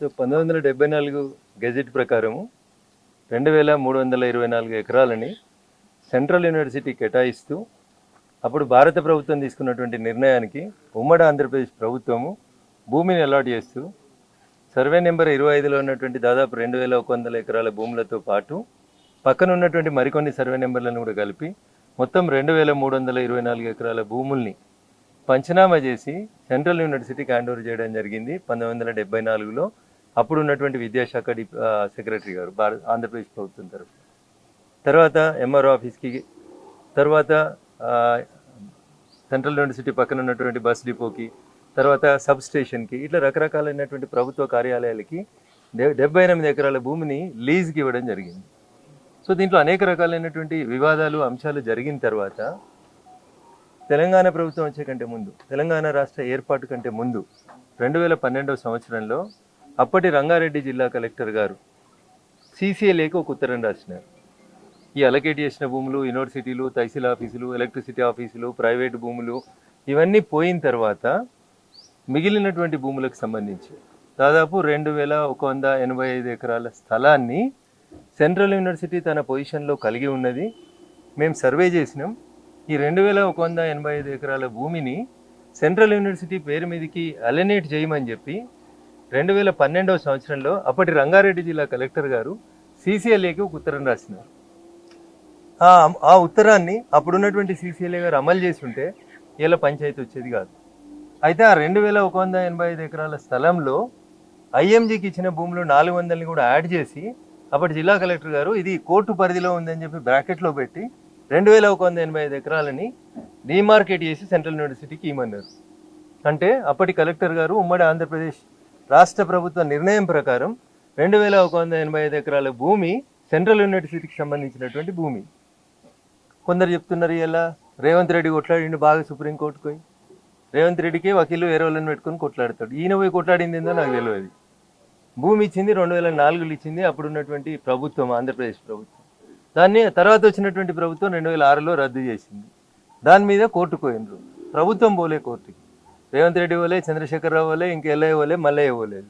So పంతొమ్మిది వందల డెబ్బై నాలుగు గెజెట్ ప్రకారము రెండు వేల మూడు వందల ఇరవై నాలుగు ఎకరాలని సెంట్రల్ యూనివర్సిటీ కేటాయిస్తూ అప్పుడు భారత ప్రభుత్వం తీసుకున్నటువంటి నిర్ణయానికి ఉమ్మడి ఆంధ్రప్రదేశ్ ప్రభుత్వము భూమిని అలాట్ చేస్తూ సర్వే నెంబర్ ఇరవై ఐదులో ఉన్నటువంటి దాదాపు రెండు వేల ఒక వందల ఎకరాల భూములతో పాటు పక్కన ఉన్నటువంటి మరికొన్ని సర్వే నెంబర్లను కూడా కలిపి మొత్తం రెండు వేల మూడు వందల ఇరవై నాలుగు ఎకరాల భూముల్ని పంచనామా చేసి సెంట్రల్ యూనివర్సిటీకి హ్యాండ్ ఓవర్ చేయడం జరిగింది పంతొమ్మిది వందల డెబ్బై నాలుగులో. అప్పుడు ఉన్నటువంటి విద్యాశాఖ డి సెక్రటరీ గారు భారత ఆంధ్రప్రదేశ్ ప్రభుత్వం తరఫు తర్వాత ఎంఆర్ఓ ఆఫీస్కి తర్వాత సెంట్రల్ యూనివర్సిటీ పక్కన ఉన్నటువంటి బస్ డిపోకి తర్వాత సబ్ స్టేషన్కి ఇట్లా రకరకాలైనటువంటి ప్రభుత్వ కార్యాలయాలకి డె- డెబ్బై ఎనిమిది ఎకరాల భూమిని లీజ్కి ఇవ్వడం జరిగింది. సో దీంట్లో అనేక రకాలైనటువంటి వివాదాలు అంశాలు జరిగిన తర్వాత తెలంగాణ ప్రభుత్వం వచ్చే కంటే ముందు తెలంగాణ రాష్ట్ర ఏర్పాటు కంటే ముందు రెండు వేల పన్నెండవ సంవత్సరంలో అప్పటి రంగారెడ్డి జిల్లా కలెక్టర్ గారు సీసీఎల్ఏకి ఒక ఉత్తరం రాసినారు. ఈ అలకేట్ చేసిన భూములు యూనివర్సిటీలు తహసీల్ ఆఫీసులు ఎలక్ట్రిసిటీ ఆఫీసులు ప్రైవేట్ భూములు ఇవన్నీ పోయిన తర్వాత మిగిలినటువంటి భూములకు సంబంధించి దాదాపు రెండు వేల ఒక వంద ఎనభై ఐదు ఎకరాల స్థలాన్ని సెంట్రల్ యూనివర్సిటీ తన పొజిషన్లో కలిగి ఉన్నది. మేము సర్వే చేసినాం. ఈ రెండు వేల ఒక వంద ఎనభై ఐదు ఎకరాల భూమిని సెంట్రల్ యూనివర్సిటీ పేరు మీదకి అలనేట్ చేయమని చెప్పి రెండు వేల పన్నెండవ సంవత్సరంలో అప్పటి రంగారెడ్డి జిల్లా కలెక్టర్ గారు సీసీఎల్ఏకి ఒక ఉత్తరం రాసినారు. ఆ ఆ ఉత్తరాన్ని అప్పుడున్నటువంటి సీసీఎల్ఏ గారు అమలు చేసి ఉంటే ఇలా పంచాయతీ వచ్చేది కాదు. అయితే ఆ రెండు వేల ఒక వంద ఎనభై ఐదు ఎకరాల స్థలంలో ఐఎంజీకి ఇచ్చిన భూములు నాలుగు వందలని కూడా యాడ్ చేసి అప్పటి జిల్లా కలెక్టర్ గారు ఇది కోర్టు పరిధిలో ఉందని చెప్పి బ్రాకెట్లో పెట్టి రెండు వేల ఒక వంద ఎనభై ఐదు ఎకరాలని రీమార్కెట్ చేసి సెంట్రల్ యూనివర్సిటీకి ఇవ్వమన్నారు. అంటే అప్పటి కలెక్టర్ గారు ఉమ్మడి ఆంధ్రప్రదేశ్ రాష్ట్ర ప్రభుత్వ నిర్ణయం ప్రకారం రెండు వేల ఒక వంద ఎనభై ఐదు ఎకరాల భూమి సెంట్రల్ యూనివర్సిటీకి సంబంధించినటువంటి భూమి. కొందరు చెప్తున్నారు ఇలా రేవంత్ రెడ్డి కొట్లాడిండు బాగా సుప్రీంకోర్టుకు పోయి. రేవంత్ రెడ్డికి వకీలు వేరే పెట్టుకొని కొట్లాడతాడు. ఈయన పోయి కొట్లాడింది ఏందో నాకు తెలియదు. భూమి ఇచ్చింది రెండు వేల నాలుగులో ఇచ్చింది అప్పుడు ఉన్నటువంటి ప్రభుత్వం ఆంధ్రప్రదేశ్ ప్రభుత్వం. దాన్ని తర్వాత వచ్చినటువంటి ప్రభుత్వం రెండు వేల ఆరులో రద్దు చేసింది. దాని మీద కోర్టుకు పోయినరు ప్రభుత్వం పోలే కోర్టుకి. రేవంత్ రెడ్డి పోలే చంద్రశేఖరరావు పోలే ఇంక ఎల్ఐ ఇవ్వలే మల్లయ్య ఇవ్వలేదు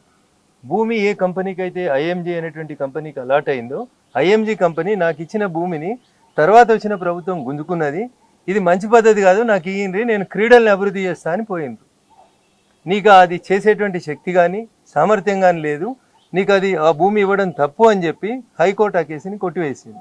భూమి ఏ కంపెనీకి అయితే ఐఎంజీ అనేటువంటి కంపెనీకి అలాట్ అయిందో ఐఎంజీ కంపెనీ నాకు ఇచ్చిన భూమిని తర్వాత వచ్చిన ప్రభుత్వం గుంజుకున్నది. ఇది మంచి పద్ధతి కాదు నాకు ఇయ్యండి నేను క్రీడల్ని అభివృద్ధి చేస్తా అని పోయింది నీకు అది చేసేటువంటి శక్తి కానీ సామర్థ్యం కానీ లేదు. నీకు అది ఆ భూమి ఇవ్వడం తప్పు అని చెప్పి హైకోర్టు ఆ కేసుని కొట్టివేసింది.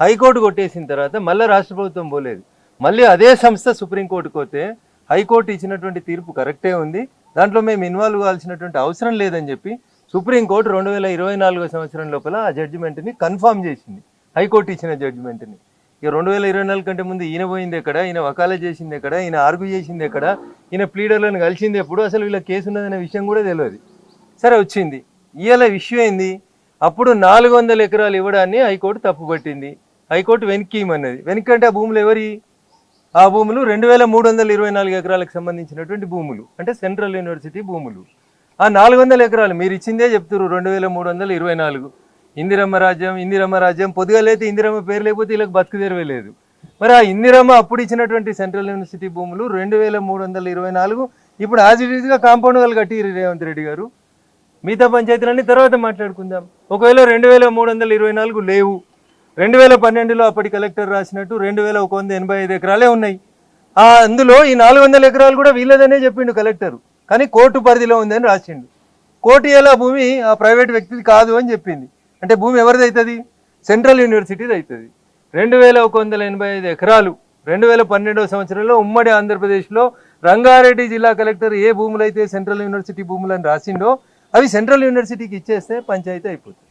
హైకోర్టు కొట్టేసిన తర్వాత మళ్ళీ రాష్ట్ర ప్రభుత్వం పోలేదు. మళ్ళీ అదే సంస్థ సుప్రీంకోర్టుకు పోతే హైకోర్టు ఇచ్చినటువంటి తీర్పు కరెక్టే ఉంది. దాంట్లో మేము ఇన్వాల్వ్ కావాల్సినటువంటి అవసరం లేదని చెప్పి సుప్రీంకోర్టు రెండు వేల ఇరవై నాలుగో సంవత్సరం లోపల ఆ జడ్జిమెంట్ని కన్ఫామ్ చేసింది. హైకోర్టు ఇచ్చిన జడ్జిమెంట్ని. ఇక రెండు వేల ఇరవై నాలుగు కంటే ముందు ఈయన పోయింది ఎక్కడ? ఈయన వకాల చేసింది ఎక్కడ? ఈయన ఆర్గ్యూ చేసింది ఎక్కడ? ఈయన ప్లీడర్లను కలిసింది ఎప్పుడు? అసలు వీళ్ళ కేసు ఉన్నదనే విషయం కూడా తెలియదు. సరే వచ్చింది. ఇవాళ ఇష్యూ ఏంది? అప్పుడు నాలుగు వందల ఎకరాలు ఇవ్వడాన్ని హైకోర్టు తప్పుపట్టింది. హైకోర్టు వెనక్కి ఇమ్మన్నది వెనక్కి ఆ భూములు ఎవరి? ఆ భూములు రెండు వేల మూడు వందల ఇరవై నాలుగు ఎకరాలకు సంబంధించినటువంటి భూములు అంటే సెంట్రల్ యూనివర్సిటీ భూములు. ఆ నాలుగు వందల ఎకరాలు మీరు ఇచ్చిందే చెప్తారు రెండు వేల మూడు వందల ఇరవై నాలుగు. ఇందిరమ్మ రాజ్యం ఇందిరమ్మ రాజ్యం పొద్దుగాలైతే ఇందిరమ్మ పేరు లేకపోతే వీళ్ళకి బతుకు తెరవలేదు మరి ఆ ఇందిరమ్మ అప్పుడు ఇచ్చినటువంటి సెంట్రల్ యూనివర్సిటీ భూములు రెండు వేల మూడు వందల ఇరవై నాలుగు. ఇప్పుడు యాజ్ ఇట్ ఈస్గా కాంపౌండ్ వాళ్ళు కట్టి రేవంత్ రెడ్డి గారు. మిగతా పంచాయతీలన్నీ తర్వాత మాట్లాడుకుందాం. ఒకవేళ రెండు వేల మూడు వందల ఇరవై నాలుగు లేవు రెండు వేల పన్నెండులో అప్పటి కలెక్టర్ రాసినట్టు రెండు వేల ఒక వంద ఎనభై ఐదు ఎకరాలే ఉన్నాయి. ఆ అందులో ఈ నాలుగు వందల ఎకరాలు కూడా వీళ్ళదనే చెప్పిండు కలెక్టర్. కానీ కోర్టు పరిధిలో ఉందని రాసిండు. కోర్టు ఎలా భూమి ఆ ప్రైవేట్ వ్యక్తిది కాదు అని చెప్పింది. అంటే భూమి ఎవరిది అవుతుంది సెంట్రల్ యూనివర్సిటీది అవుతుంది రెండు వేల ఒక వందల ఎనభై ఐదు ఎకరాలు రెండు వేల పన్నెండవ సంవత్సరంలో ఉమ్మడి ఆంధ్రప్రదేశ్లో రంగారెడ్డి జిల్లా కలెక్టర్ ఏ భూములు అయితే సెంట్రల్ యూనివర్సిటీ భూములని రాసిండో అవి సెంట్రల్ యూనివర్సిటీకి ఇచ్చేస్తే పంచాయతీ అయిపోతుంది.